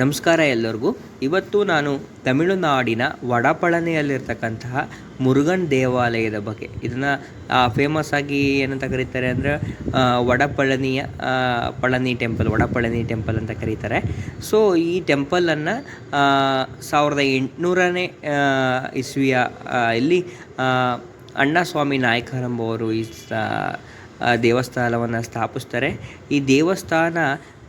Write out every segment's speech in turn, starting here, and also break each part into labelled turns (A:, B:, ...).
A: ನಮಸ್ಕಾರ ಎಲ್ಲರಿಗೂ. ಇವತ್ತು ನಾನು ತಮಿಳುನಾಡಿನ ವಡಪಳನೆಯಲ್ಲಿರ್ತಕ್ಕಂತಹ ಮುರುಗನ್ ದೇವಾಲಯದ ಬಗ್ಗೆ, ಇದನ್ನು ಫೇಮಸ್ ಆಗಿ ಏನಂತ ಕರೀತಾರೆ ಅಂದರೆ ವಡಪಳನಿಯ ಪಳನಿ ಟೆಂಪಲ್ ವಡಪಳನಿ ಟೆಂಪಲ್ ಅಂತ ಕರೀತಾರೆ. ಸೊ ಈ ಟೆಂಪಲನ್ನು ಸಾವಿರದ ಎಂಟುನೂರನೇ ಇಸ್ವಿಯ ಇಲ್ಲಿ ಅಣ್ಣಸ್ವಾಮಿ ನಾಯಕರಂಬವರು ಈ ದೇವಸ್ಥಾನವನ್ನು ಸ್ಥಾಪಿಸ್ತಾರೆ. ಈ ದೇವಸ್ಥಾನ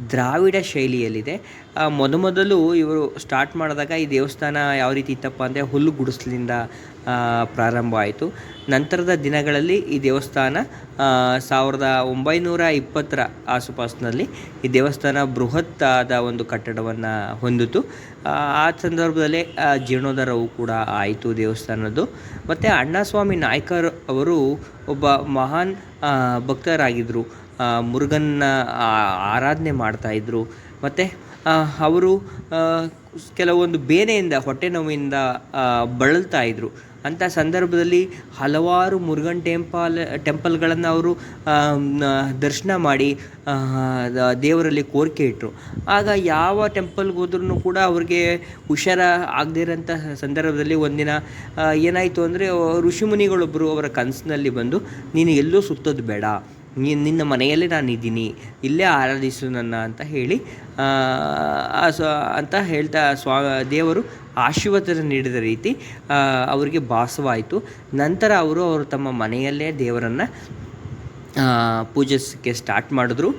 A: ದ್ರಾವಿಡ ಶೈಲಿಯಲ್ಲಿದೆ. ಮೊದಮೊದಲು ಇವರು ಸ್ಟಾರ್ಟ್ ಮಾಡಿದಾಗ ಈ ದೇವಸ್ಥಾನ ಯಾವ ರೀತಿ ಇತ್ತಪ್ಪ ಅಂದರೆ ಹುಲ್ಲು ಗುಡಿಸ್ಲಿಂದ ಪ್ರಾರಂಭ ಆಯಿತು. ನಂತರದ ದಿನಗಳಲ್ಲಿ ಈ ದೇವಸ್ಥಾನ ಸಾವಿರದ ಒಂಬೈನೂರ ಇಪ್ಪತ್ತರ ಆಸುಪಾಸಿನಲ್ಲಿ ಈ ದೇವಸ್ಥಾನ ಬೃಹತ್ತಾದ ಒಂದು ಕಟ್ಟಡವನ್ನು ಹೊಂದಿತು. ಆ, ಸಂದರ್ಭದಲ್ಲಿ ಜೀರ್ಣೋದ್ಧಾರವು ಕೂಡ ಆಯಿತು ದೇವಸ್ಥಾನದ್ದು. ಮತ್ತು ಅಣ್ಣಸ್ವಾಮಿ ನಾಯ್ಕರ್ ಅವರು ಒಬ್ಬ ಮಹಾನ್ ಭಕ್ತರಾಗಿದ್ದರು ಮುರುಗನ್ನ ಆರಾಧನೆ ಮಾಡ್ತಾಯಿದ್ರು ಮತ್ತು ಅವರು ಕೆಲವೊಂದು ಬೇನೆಯಿಂದ, ಹೊಟ್ಟೆ ನೋವಿಂದ ಬಳಲ್ತಾ ಇದ್ದರು ಅಂಥ ಸಂದರ್ಭದಲ್ಲಿ ಹಲವಾರು ಮುರುಗನ್ ಟೆಂಪಲ್, ಟೆಂಪಲ್ಗಳನ್ನು ಅವರು ದರ್ಶನ ಮಾಡಿ ದೇವರಲ್ಲಿ ಕೋರಿಕೆ ಇಟ್ಟರು ಆಗ ಯಾವ ಟೆಂಪಲ್ಗೆ ಹೋದ್ರೂ ಕೂಡ ಅವ್ರಿಗೆ ಹುಷಾರ ಆಗದಿರೋಂಥ ಸಂದರ್ಭದಲ್ಲಿ ಒಂದಿನ ಏನಾಯಿತು ಅಂದರೆ ಋಷಿಮುನಿಗಳೊಬ್ಬರು ಅವರ ಕನಸಿನಲ್ಲಿ ಬಂದು, ನೀನು ಎಲ್ಲೂ ಸುತ್ತೋದು ಬೇಡ. ನಿನ್ನ ಮನೆಯಲ್ಲೇ ನಾನು ಇದ್ದೀನಿ ಇಲ್ಲೇ ಆರಾಧಿಸು ನನ್ನ ಅಂತ ಹೇಳಿ ಅಂತ ಹೇಳ್ತಾ ಸ್ವಾ ದೇವರು ಆಶೀರ್ವಾದ ನೀಡಿದ ರೀತಿ ಅವರಿಗೆ ಭಾಸವಾಯಿತು. ನಂತರ ಅವರು ಅವರು ತಮ್ಮ ಮನೆಯಲ್ಲೇ ದೇವರನ್ನು ಪೂಜಿಸೋಕ್ಕೆ ಸ್ಟಾರ್ಟ್ ಮಾಡಿದ್ರು.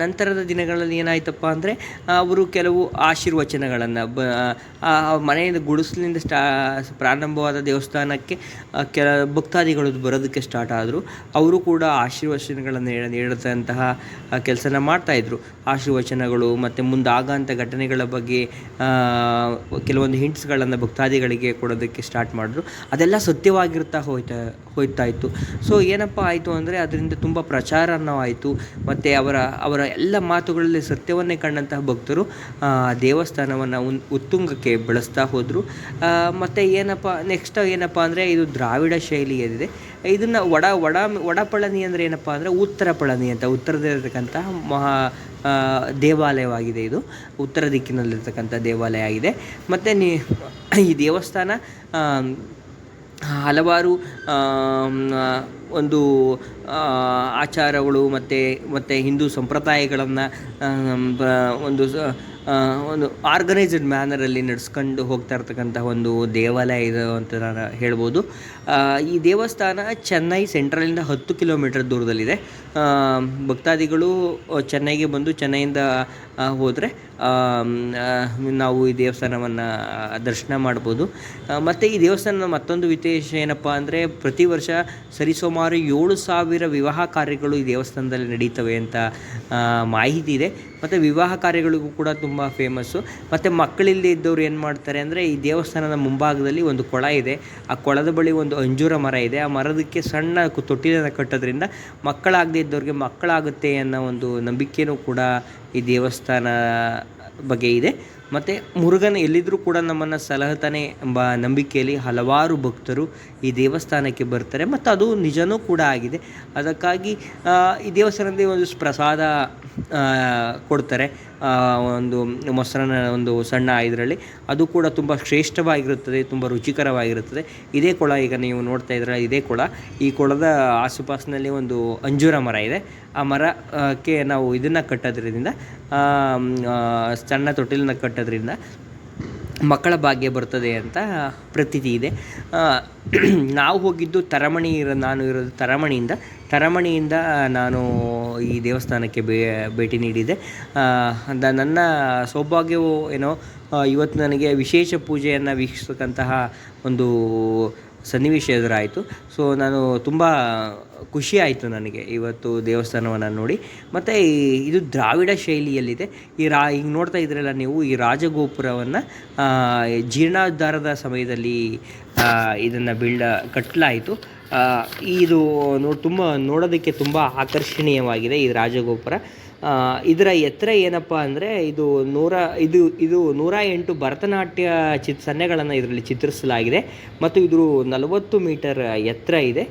A: ನಂತರದ ದಿನಗಳಲ್ಲಿ ಏನಾಯ್ತಪ್ಪ ಅಂದರೆ ಅವರು ಕೆಲವು ಆಶೀರ್ವಚನಗಳನ್ನು ಬ ಮನೆಯಿಂದ ಗುಡಿಸಲಿಂದ ಸ್ಟಾ, ಪ್ರಾರಂಭವಾದ ದೇವಸ್ಥಾನಕ್ಕೆ ಕೆಲ ಭಕ್ತಾದಿಗಳು ಬರೋದಕ್ಕೆ ಸ್ಟಾರ್ಟ್ ಆದರು. ಅವರು ಕೂಡ ಆಶೀರ್ವಚನಗಳನ್ನು ನೀಡತಂತಹ ಕೆಲಸನ ಮಾಡ್ತಾಯಿದ್ರು ಆಶೀರ್ವಚನಗಳು ಮತ್ತು ಮುಂದಾಗಂಥ ಘಟನೆಗಳ ಬಗ್ಗೆ ಕೆಲವೊಂದು ಹಿಂಟ್ಸ್ಗಳನ್ನು ಭಕ್ತಾದಿಗಳಿಗೆ ಕೊಡೋದಕ್ಕೆ ಸ್ಟಾರ್ಟ್ ಮಾಡಿದ್ರು. ಅದೆಲ್ಲ ಸತ್ಯವಾಗಿರ್ತಾ ಹೋಯ್ತಾ ಹೋಯ್ತಾ ಇತ್ತು. ಸೊ ಏನಪ್ಪ ಆಯಿತು ಅಂದರೆ, ಅದರಿಂದ ತುಂಬ ಪ್ರಚಾರವಾಯಿತು ಮತ್ತು ಅವರ ಅವರ ಎಲ್ಲ ಮಾತುಗಳಲ್ಲಿ ಸತ್ಯವನ್ನೇ ಕಂಡಂತಹ ಭಕ್ತರು ದೇವಸ್ಥಾನವನ್ನು ಉನ್, ಉತ್ತುಂಗಕ್ಕೆ ಬೆಳೆಸ್ತಾ ಹೋದರು. ಮತ್ತು ಏನಪ್ಪ ನೆಕ್ಸ್ಟ್ ಏನಪ್ಪ ಅಂದರೆ ಇದು ದ್ರಾವಿಡ ಶೈಲಿಯಲ್ಲಿದೆ. ಇದನ್ನು ವಡ ವಡ, ವಡಪಳನಿ ಅಂದರೆ ಏನಪ್ಪ ಅಂದರೆ ಉತ್ತರ ಪಳನಿ ಅಂತ, ಉತ್ತರದಲ್ಲಿರ್ತಕ್ಕಂತಹ ಮಹಾ ದೇವಾಲಯವಾಗಿದೆ ಇದು. ಉತ್ತರ ದಿಕ್ಕಿನಲ್ಲಿರ್ತಕ್ಕಂಥ ದೇವಾಲಯ ಆಗಿದೆ. ಮತ್ತು ನೀ, ಈ ದೇವಸ್ಥಾನ ಹಲವಾರು ಒಂದು ಆಚಾರಗಳು ಮತ್ತು ಮತ್ತು ಹಿಂದೂ ಸಂಪ್ರದಾಯಗಳನ್ನು ಒಂದು ಸ- ಒಂದು ಆರ್ಗನೈಸ್ಡ್ ಮ್ಯಾನರಲ್ಲಿ ನಡೆಸ್ಕೊಂಡು ಹೋಗ್ತಾ ಇರ್ತಕ್ಕಂಥ ಒಂದು ದೇವಾಲಯ ಇದು ಅಂತ ನಾನು ಹೇಳ್ಬೋದು. ಈ ದೇವಸ್ಥಾನ ಚೆನ್ನೈ ಸೆಂಟ್ರಲಿಂದ ಹತ್ತು ಕಿಲೋಮೀಟರ್ ದೂರದಲ್ಲಿದೆ. ಭಕ್ತಾದಿಗಳು ಚೆನ್ನೈಗೆ ಬಂದು ಚೆನ್ನೈಯಿಂದ ಹೋದರೆ ನಾವು ಈ ದೇವಸ್ಥಾನವನ್ನು ದರ್ಶನ ಮಾಡ್ಬೋದು. ಮತ್ತು ಈ ದೇವಸ್ಥಾನದ ಮತ್ತೊಂದು ವಿಶೇಷ ಏನಪ್ಪ ಅಂದರೆ ಪ್ರತಿ ವರ್ಷ ಸರಿಸುಮಾರು ಏಳು ಸಾವಿರ ವಿವಾಹ ಕಾರ್ಯಗಳು ಈ ದೇವಸ್ಥಾನದಲ್ಲಿ ನಡೀತವೆ ಅಂತ ಮಾಹಿತಿ ಇದೆ. ಮತ್ತು ವಿವಾಹ ಕಾರ್ಯಗಳಿಗೂ ಕೂಡ ತುಂಬ ಫೇಮಸ್ಸು ಮತ್ತು ಮಕ್ಕಳಿಲ್ಲದೆ ಇದ್ದವ್ರು ಏನು ಮಾಡ್ತಾರೆ ಅಂದರೆ ಈ ದೇವಸ್ಥಾನದ ಮುಂಭಾಗದಲ್ಲಿ ಒಂದು ಕೊಳ ಇದೆ. ಆ ಕೊಳದ ಬಳಿ ಒಂದು ಅಂಜೂರ ಮರ ಇದೆ. ಆ ಮರದಕ್ಕೆ ಸಣ್ಣ ತೊಟ್ಟಿಲನ್ನು ಕಟ್ಟೋದ್ರಿಂದ ಮಕ್ಕಳಾಗದೇ ಇದ್ದವ್ರಿಗೆ ಮಕ್ಕಳಾಗುತ್ತೆ ಅನ್ನೋ ಒಂದು ನಂಬಿಕೆಯೂ ಕೂಡ ಈ ದೇವಸ್ಥಾನ ಬಗ್ಗೆ ಇದೆ. ಮತ್ತು ಮುರುಗನ್ ಎಲ್ಲಿದ್ದರೂ ಕೂಡ ನಮ್ಮನ್ನು ಸಲಹತಾನೆ ಎಂಬ ನಂಬಿಕೆಯಲ್ಲಿ ಹಲವಾರು ಭಕ್ತರು ಈ ದೇವಸ್ಥಾನಕ್ಕೆ ಬರ್ತಾರೆ. ಮತ್ತು ಅದು ನಿಜನೂ ಕೂಡ ಆಗಿದೆ. ಅದಕ್ಕಾಗಿ ಈ ದೇವಸ್ಥಾನದಲ್ಲಿ ಒಂದು ಪ್ರಸಾದ ಕೊಡ್ತಾರೆ. ಒಂದು ಮೊಸರನ್ನ, ಒಂದು ಸಣ್ಣ ಇದರಲ್ಲಿ ಅದು ಕೂಡ ತುಂಬ ಶ್ರೇಷ್ಠವಾಗಿರುತ್ತದೆ, ತುಂಬ ರುಚಿಕರವಾಗಿರುತ್ತದೆ. ಇದೇ ಕೊಳ ಈಗ ನೀವು ನೋಡ್ತಾ ಇದ್ರೆ ಇದೇ ಕೊಳ. ಈ ಕೊಳದ ಆಸುಪಾಸಿನಲ್ಲಿ ಒಂದು ಅಂಜೂರ ಮರ ಇದೆ. ಆ ಮರಕ್ಕೆ ನಾವು ಇದನ್ನು ಕಟ್ಟೋದ್ರಿಂದ ಸಣ್ಣ ತೊಟ್ಟಿಲನ್ನ ಕಟ್ಟೋದ್ರಿಂದ ಮಕ್ಕಳ ಭಾಗ್ಯ ಬರ್ತದೆ ಅಂತ ಪ್ರತೀತಿ ಇದೆ. ನಾವು ಹೋಗಿದ್ದು ತರಮಣಿ ಇರೋ, ನಾನು ಇರೋದು ತರಮಣಿಯಿಂದ. ತರಮಣಿಯಿಂದ ನಾನು ಈ ದೇವಸ್ಥಾನಕ್ಕೆ ಭೇಟಿ ನೀಡಿದೆ ನನ್ನ ಸೌಭಾಗ್ಯವು ಏನೋ ಇವತ್ತು ನನಗೆ ವಿಶೇಷ ಪೂಜೆಯನ್ನು ವೀಕ್ಷಿಸತಕ್ಕಂತಹ ಒಂದು ಸನ್ನಿವೇಶ ಎದುರಾಯಿತು. ಸೊ ನಾನು ತುಂಬ ಖುಷಿ ಆಯಿತು ನನಗೆ ಇವತ್ತು ದೇವಸ್ಥಾನವನ್ನು ನೋಡಿ. ಮತ್ತು ಇದು ದ್ರಾವಿಡ ಶೈಲಿಯಲ್ಲಿದೆ. ಈ ರಾ, ಈಗ ನೋಡ್ತಾ ಇದ್ರಲ್ಲ ನೀವು, ಈ ರಾಜಗೋಪುರವನ್ನು ಜೀರ್ಣೋದ್ಧಾರದ ಸಮಯದಲ್ಲಿ ಇದನ್ನು ಬಿಲ್ಡ ಕಟ್ಟಲಾಯಿತು ಇದು ನೋ, ತುಂಬ ನೋಡೋದಕ್ಕೆ ತುಂಬ ಆಕರ್ಷಣೀಯವಾಗಿದೆ ಈ ರಾಜಗೋಪುರ. ಇದರ ಎತ್ತರ ಏನಪ್ಪ ಅಂದರೆ ಇದು ನೂರ, ಇದು ಇದು ನೂರ ಎಂಟು ಭರತನಾಟ್ಯ ಚಿತ್ ಸನ್ನೆಗಳನ್ನು ಇದರಲ್ಲಿ ಚಿತ್ರಿಸಲಾಗಿದೆ. ಮತ್ತು ಇದು ನಲವತ್ತು ಮೀಟರ್ ಎತ್ತರ ಇದೆ.